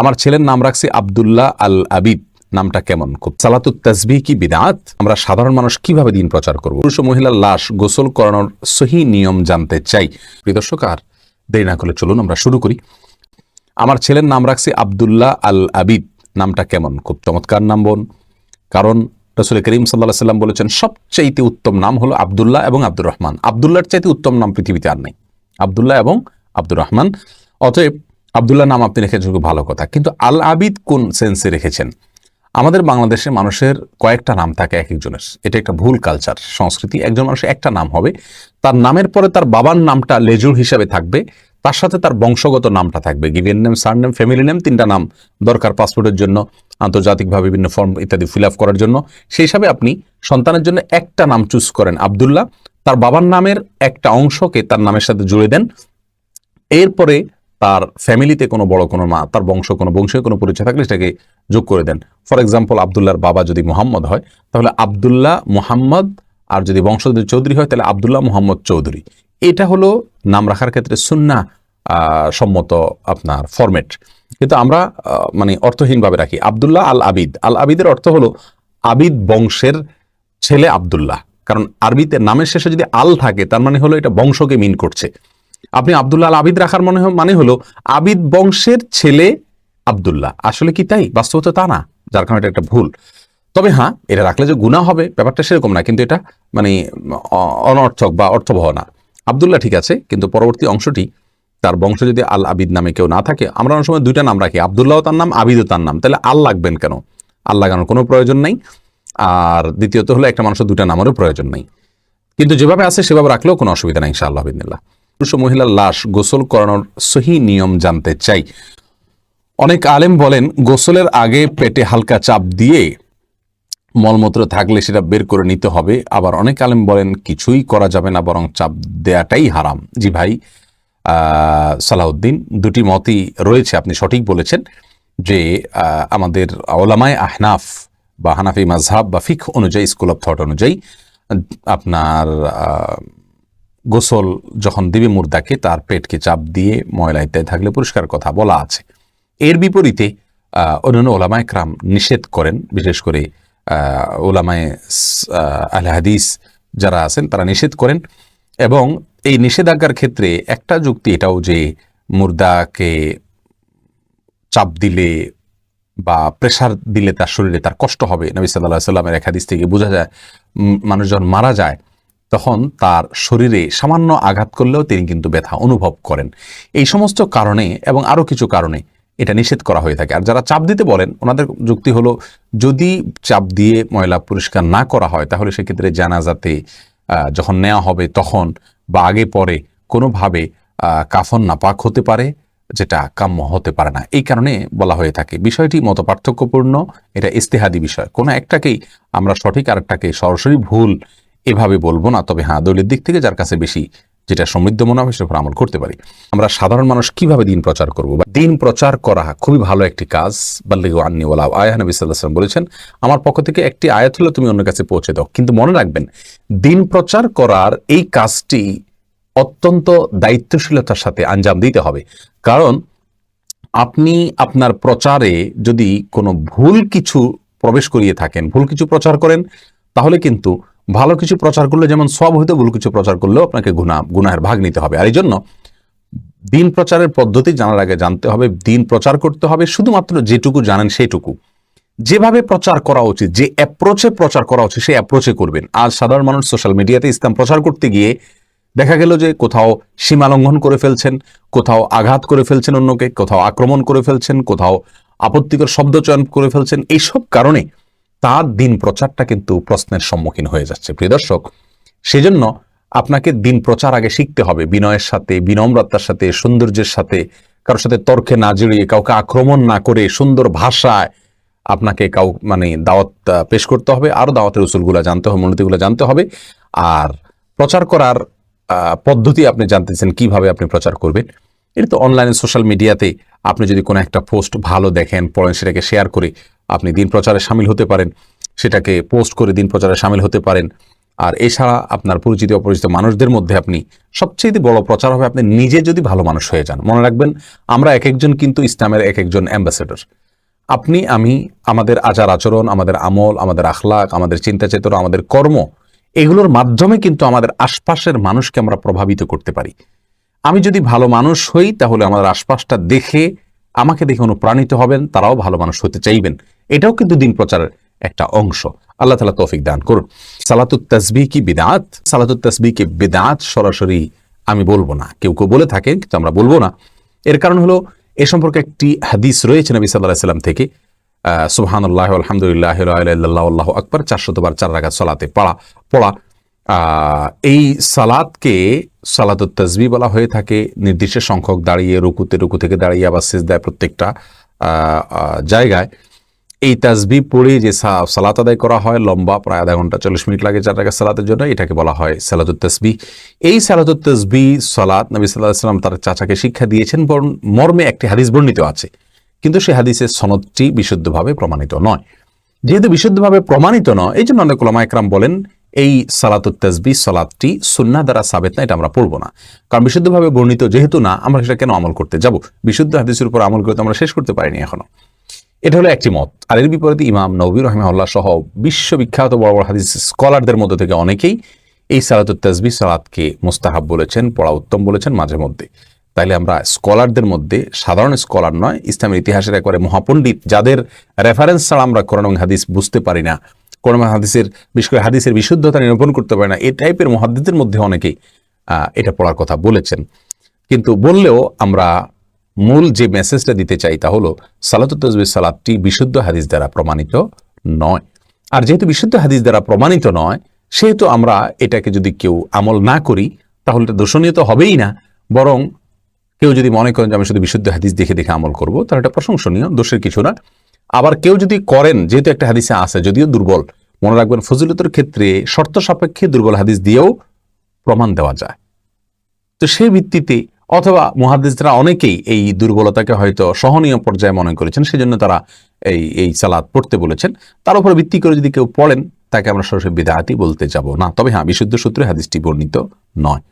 আমার ছেলের নাম রাখছি আব্দুল্লাহ আল আবিদ নামটা কেমন? খুব সালাতু তাসবিহ কি বিদাত? আমরা সাধারণ মানুষ কীভাবে দিন প্রচার করব? পুরুষ ও মহিলার লাশ গোসল করানোর সহি নিয়ম জানতে চাই। প্রিয় দর্শক, আর দেরি না করলে চলুন আমরা শুরু করি। আমার ছেলের নাম রাখছি আব্দুল্লাহ আল আবিদ নামটা কেমন? খুব চমৎকার নাম, বোন। কারণ রসুল করিম সাল্লাহ সাল্লাম বলেছেন, সবচাইতে উত্তম নাম হলো আবদুল্লাহ এবং আব্দুর রহমান। আবদুল্লাহর চাইতে উত্তম নাম পৃথিবীতে আর নেই। আবদুল্লাহ এবং আব্দুর রহমান। অতএব আবদুল্লাহ নাম আপনি রেখেছেন খুব ভালো কথা। কিন্তু আল আবিদ কোন সেন্সে রেখেছেন? আমাদের বাংলাদেশে মানুষের কয়েকটা নাম থাকে এক একজনের। এটা একটা ভুল কালচার সংস্কৃতি। একজন মানুষের একটা নাম হবে। তার নামের পরে তার বাবার নামটা লেজুর হিসাবে থাকবে। তার সাথে তার বংশগত নামটা থাকবে। Given name, surname family name তিনটা নাম দরকার পাসপোর্টের জন্য, আন্তর্জাতিকভাবে বিভিন্ন ফর্ম ইত্যাদি ফিল আপ করার জন্য। সেই হিসাবে আপনি সন্তানের জন্য একটা নাম চুজ করেন আবদুল্লাহ। তার বাবার নামের একটা অংশকে তার নামের সাথে জুড়ে দেন। এরপরে তার ফ্যামিলিতে কোনো বড় কোনো মা, তার বংশ, কোনো বংশীয় কোনো পরিচয় থাকলে সেটাকে যোগ করে দেন। ফর এক্সাম্পল আবদুল্লাহর বাবা যদি মোহাম্মদ হয়, তাহলে আবদুল্লাহ মোহাম্মদ আর যদি বংশ যদি চৌধুরী হয়, তাহলে আবদুল্লাহ মোহাম্মদ চৌধুরী। এটা হলো নাম রাখার ক্ষেত্রে সুন্না সম্মত আপনার ফরম্যাট কিন্তু আমরা মানে অর্থহীনভাবে রাখি। আবদুল্লাহ আল আবিদ আল আবিদের অর্থ হলো আবিদ বংশের ছেলে আবদুল্লাহ। কারণ আরবিতে নামের শেষে যদি আল থাকে, তার মানে হলো এটা বংশকে মিন করছে। আপনি আবদুল্লাহ আল আবিদ রাখার মনে মানে হলো আবিদ বংশের ছেলে আবদুল্লাহ। আসলে কি তাই? বাস্তবতা তা না, যার কারণে এটা একটা ভুল। তবে হ্যাঁ এটা রাখলে যে গুণা হবে, ব্যাপারটা সেরকম না, কিন্তু এটা মানে অনর্থক বা অর্থবহ না। আবদুল্লাহ ঠিক আছে, কিন্তু পরবর্তী অংশটি, তার বংশ যদি আল আবিদ নামে কেউ না থাকে, আমরা অনেক সময় দুইটা নাম রাখি আবদুল্লাহ তার নাম, আবিদও তার নাম। তাহলে আল লাগবেন কেন? আল লাগানোর কোনো প্রয়োজন নেই। আর দ্বিতীয়ত হলো একটা মানুষের দুটা নামেরও প্রয়োজন নেই। কিন্তু যেভাবে আছে সেভাবে রাখলেও কোনো অসুবিধা নেই, ইনশাআল্লাহ বিদিল্লাহ পুরুষ ও মহিলার লাশ গোসল করানোর সহি নিয়ম জানতে চাই। অনেক আলেম বলেন, গোসলের আগে পেটে হালকা চাপ দিয়ে মলমূত্র থাকলে সেটা বের করে নিতে হবে। আবার অনেক আলেম বলেন, কিছুই করা যাবে না, বরং চাপ দেয়াটাই হারাম। জি ভাই সালাউদ্দিন দুটি মতই রয়েছে, আপনি সঠিক বলেছেন যে আমাদের ওলামায় আহনাফ বা হানাফি মাজহাব বা ফিক অনুযায়ী, স্কুল অফ থট অনুযায়ী, আপনার গোসল যখন দিবে মুর্দাকে তার পেটকে চাপ দিয়ে ময়লা ইত্যাদি থাকলে পরিষ্কার কথা বলা আছে। এর বিপরীতে অন্যান্য ওলামায় ক্রাম নিষেধ করেন বিশেষ করে ওলামায় আল হাদিস যারা আছেন তারা নিষেধ করেন এবং এই নিষেধাজ্ঞার ক্ষেত্রে একটা যুক্তি এটাও যে মুর্দাকে চাপ দিলে বা প্রেসার দিলে তার শরীরে তার কষ্ট হবে নবী সাল্লাহ সাল্লামের এক হাদিস থেকে বোঝা যায় উম, মানুষ যখন মারা যায়। তখন তার শরীরে সামান্য আঘাত করলেও তিনি কিন্তু ব্যথা অনুভব করেন। এই সমস্ত কারণে এবং আরও কিছু কারণে এটা নিষেধ করা হয়ে থাকে। আর যারা চাপ দিতে বলেন, ওনাদের যুক্তি হলো, যদি চাপ দিয়ে ময়লা পরিষ্কার না করা হয়, তাহলে সেক্ষেত্রে জানাজাতে যখন নেওয়া হবে তখন বা আগে পরে কোনোভাবে কাফন নাপাক হতে পারে, যেটা কাম্য হতে পারে না। এই কারণে বলা হয়ে থাকে। বিষয়টি মত পার্থক্যপূর্ণ এটা ইস্তেহাদি বিষয়। কোনো একটাকেই আমরা সঠিক আর একটাকে সরাসরি ভুল এভাবে বলব না, তবে হ্যাঁ দলীয় দিক থেকে যার কাছে বেশি যেটা সমৃদ্ধ মনে হবে উপর আমল করতে পারি। আমরা সাধারণ মানুষ কীভাবে দিন প্রচার করব? বা দিন প্রচার করা খুবই ভালো একটি কাজ। বাল্লিগু ওলা আয়াহ নবী সাল্লাম বলেছেন, আমার পক্ষ থেকে একটি আয়াত হলো, তুমি অন্য কাছে পৌঁছে দাও। কিন্তু মনে রাখবেন, দিন প্রচার করার এই কাজটি অত্যন্ত দায়িত্বশীলতার সাথে আঞ্জাম দিতে হবে। কারণ আপনি আপনার প্রচারে যদি কোনো ভুল কিছু প্রবেশ করিয়ে থাকেন, ভুল কিছু প্রচার করেন, তাহলে কিন্তু ভালো কিছু প্রচার করলে, যেমন সব হইতে ভুল কিছু প্রচার করলেও আপনাকে গুণা গুনাহের ভাগ নিতে হবে। আর এই জন্য দিন প্রচারের পদ্ধতি জানার আগে জানতে হবে, দিন প্রচার করতে হবে, শুধুমাত্র যেটুকু জানেন সেইটুকু। যেভাবে প্রচার করা উচিত, যে অ্যাপ্রোচে প্রচার করা উচিত, সেই অ্যাপ্রোচে করবেন। আজ সাধারণ মানুষ সোশ্যাল মিডিয়াতে ইসলাম প্রচার করতে গিয়ে দেখা গেল যে কোথাও সীমা লঙ্ঘন করে ফেলছেন, কোথাও আঘাত করে ফেলছেন অন্যকে, কোথাও আক্রমণ করে ফেলছেন, কোথাও আপত্তিকর শব্দ চয়ন করে ফেলছেন। এইসব কারণে তার দিন প্রচারটা কিন্তু প্রশ্নের সম্মুখীন হয়ে যাচ্ছে। প্রিয় দর্শক, সেজন্য আপনাকে দিন প্রচার আগে শিখতে হবে বিনয়ের সাথে, বিনম্রতার সাথে, সৌন্দর্যের সাথে, কারোর সাথে তর্কে না জড়িয়ে, কাউকে আক্রমণ না করে সুন্দর ভাষায় আপনাকে কাউ মানে দাওয়াত পেশ করতে হবে। আরও দাওয়াতের উসুলগুলো জানতে হবে, মূলনীতিগুলো জানতে হবে। আর প্রচার করার পদ্ধতি আপনি জানতেছেন, কীভাবে আপনি প্রচার করবেন। এটা তো অনলাইনে, সোশ্যাল মিডিয়াতে আপনি যদি কোনো একটা পোস্ট ভালো দেখেন, পড়েন সেটাকে শেয়ার করে আপনি দিন প্রচারে সামিল হতে পারেন, সেটাকে পোস্ট করে দিন প্রচারে সামিল হতে পারেন। আর এছাড়া আপনার পরিচিত অপরিচিত মানুষদের মধ্যে আপনি সবচেয়ে বড় প্রচার হবে আপনি নিজে যদি ভালো মানুষ হয়ে যান। মনে রাখবেন, আমরা এক একজন কিন্তু ইসলামের এক একজন অ্যাম্বাসেডর। আপনি, আমি, আমাদের আচার আচরণ, আমাদের আমল, আমাদের আখলাক, আমাদের চিন্তা চেতনা আমাদের কর্ম, এগুলোর মাধ্যমে কিন্তু আমাদের আশপাশের মানুষকে আমরা প্রভাবিত করতে পারি। আমি যদি ভালো মানুষ হই, তাহলে আমাদের আশপাশটা দেখে, আমাকে দেখে অনুপ্রাণিত হবেন, তারাও ভালো মানুষ হতে চাইবেন। এটাও কিন্তু দিন প্রচারের একটা অংশ। আল্লাহ তালা তৌফিক দান করুন। সালাতুত তসবি কি বিদাত সালাতুত তসবি কি বিদাত সরাসরি আমি বলব না। কেউ কেউ বলে থাকেন, কিন্তু আমরা বলব না। এর কারণ হলো, এ সম্পর্কে একটি হাদিস রয়েছে নবী সাল্লাহ সাল্লাম থেকে। সুবহানাল্লাহ আলহামদুলিল্লাহ আল্লাহ আকবর, চারশতবার চার রাখাত সলাতে পড়া পড়া। এই সালাদকে সালাতুত তসবি বলা হয়ে থাকে। নির্দিষ্ট সংখ্যক দাঁড়িয়ে, রুকুতে, রুকু থেকে দাঁড়িয়ে আবার শেষ দেয় প্রত্যেকটা জায়গায়। এই তাসবি পড়ে যে সালাত আদায় করা হয়, লম্বা, প্রায় আধা ঘণ্টা, চল্লিশ মিনিট লাগে চার টাকা সালাতের জন্য। এটাকে বলা হয় সালাতুত তসবি এই সালাতুত তসবি সালাত নবী সাল্লাহ সাল্লাম তার চাচাকে শিক্ষা দিয়েছেন, বরং মর্মে একটি হাদিস বর্ণিত আছে। কিন্তু সেই হাদিসের সনদটি বিশুদ্ধভাবে প্রমাণিত নয়। যেহেতু বিশুদ্ধভাবে প্রমাণিত নয় এই জন্য অনেক ওলামা একরাম বলেন, এই সালাতুত তসবি সালাদটি সুন্না দ্বারা সাবেত না, এটা আমরা পড়ব না। কারণ বিশুদ্ধভাবে বর্ণিত যেহেতু না, আমরা সেটা কেন আমল করতে যাব? বিশুদ্ধ হাদিসের উপর আমল করতে আমরা শেষ করতে পারিনি এখনও। এটা হলো একটি মত। আর এর বিপরীতে ইমাম নবী রহমাল্লাহ সহ বিশ্ববিখ্যাত বড় বড় হাদিস স্কলারদের মধ্যে থেকে অনেকেই এই সালাতুত তাজবি সালাতকে মোস্তাহাব বলেছেন, পড়া উত্তম বলেছেন মাঝে মধ্যে। তাইলে আমরা স্কলারদের মধ্যে সাধারণ স্কলার নয়, ইসলামের ইতিহাসের একবারে মহাপণ্ডিত, যাদের রেফারেন্স ছাড়া আমরা কোরআন হাদিস বুঝতে পারি না, কোরআন হাদিসের বিশেষ করে হাদিসের বিশুদ্ধতা নিরূপণ করতে পারি না, এই টাইপের মহাদ্দিদের মধ্যে অনেকেই এটা পড়ার কথা বলেছেন। কিন্তু বললেও আমরা মূল যে মেসেজটা দিতে চাই তা হলো, সালাতুত তসবি সালাদটি বিশুদ্ধ হাদিস দ্বারা প্রমাণিত নয়। আর যেহেতু বিশুদ্ধ হাদিস দ্বারা প্রমাণিত নয়, সেহেতু আমরা এটাকে যদি কেউ আমল না করি, তাহলে এটা দোষণীয় তো হবেই না। বরং কেউ যদি মনে করেন যে আমি শুধু বিশুদ্ধ হাদিস দেখে দেখে আমল করব, তাহলে এটা প্রশংসনীয়, দোষের কিছু না। আবার কেউ যদি করেন, যেহেতু একটা হাদিসে আছে, যদিও দুর্বল, মনে রাখবেন ফজিলতের ক্ষেত্রে শর্ত সাপেক্ষে দুর্বল হাদিস দিয়েও প্রমাণ দেওয়া যায়। তো সেই ভিত্তিতে অথবা মহাদিসরা অনেকেই এই দুর্বলতাকে হয়তো সহনীয় পর্যায়ে মনে করেছেন, সেজন্য তারা এই এই সালাদ পড়তে বলেছেন। তার উপর ভিত্তি করে যদি কেউ পড়েন, তাকে আমরা সরাসরি বিদায়াতি বলতে যাব না। তবে হ্যাঁ বিশুদ্ধ সূত্রে হাদিসটি বর্ণিত নয়।